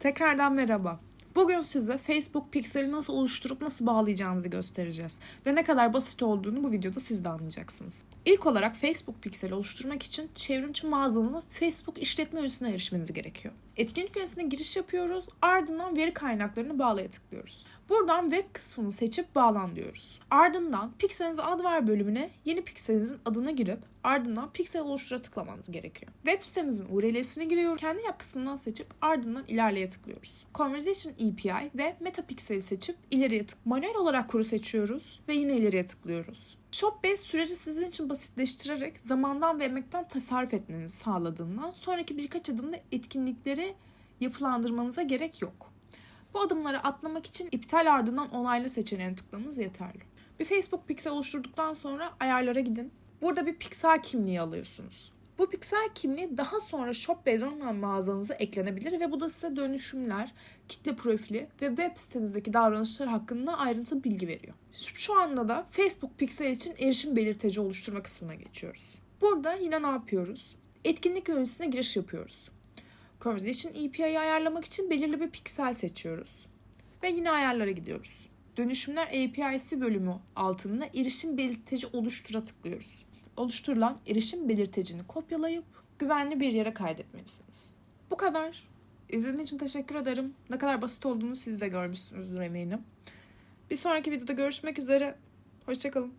Tekrardan merhaba. Bugün size Facebook Pixel'i nasıl oluşturup nasıl bağlayacağınızı göstereceğiz. Ve ne kadar basit olduğunu bu videoda siz de anlayacaksınız. İlk olarak Facebook Pixel'i oluşturmak için çevrimçi mağazanızın Facebook işletme üyesine erişmeniz gerekiyor. Etkinlik üyesine giriş yapıyoruz. Ardından veri kaynaklarını bağlaya tıklıyoruz. Buradan web kısmını seçip bağlan diyoruz. Ardından Pixel'inize ad ver bölümüne yeni Pixel'inizin adını girip ardından Pixel oluştura tıklamanız gerekiyor. Web sitemizin URL'sini giriyoruz. Kendi yap kısmından seçip ardından ilerleye tıklıyoruz. Conversation API ve Metapixel'i seçip ileriye tık. Manuel olarak kuru seçiyoruz ve yine ileriye tıklıyoruz. Shopbase süreci sizin için basitleştirerek zamandan ve emekten tasarruf etmenizi sağladığından sonraki birkaç adımda etkinlikleri yapılandırmanıza gerek yok. Bu adımları atlamak için iptal ardından onaylı seçeneğine tıklamanız yeterli. Bir Facebook piksel oluşturduktan sonra ayarlara gidin. Burada bir piksel kimliği alıyorsunuz. Bu piksel kimliği daha sonra Shopbase online mağazanıza eklenebilir ve bu da size dönüşümler, kitle profili ve web sitenizdeki davranışlar hakkında ayrıntı bilgi veriyor. Şu anda da Facebook piksel için erişim belirteci oluşturma kısmına geçiyoruz. Burada yine ne yapıyoruz? Etkinlik yöneticisine giriş yapıyoruz. Conversation API'yi ayarlamak için belirli bir piksel seçiyoruz. Ve yine ayarlara gidiyoruz. Dönüşümler API'si bölümü altında erişim belirteci oluştura tıklıyoruz. Oluşturulan erişim belirtecini kopyalayıp güvenli bir yere kaydetmelisiniz. Bu kadar. İzlediğiniz için teşekkür ederim. Ne kadar basit olduğunu siz de görmüşsünüzdür eminim. Bir sonraki videoda görüşmek üzere. Hoşçakalın.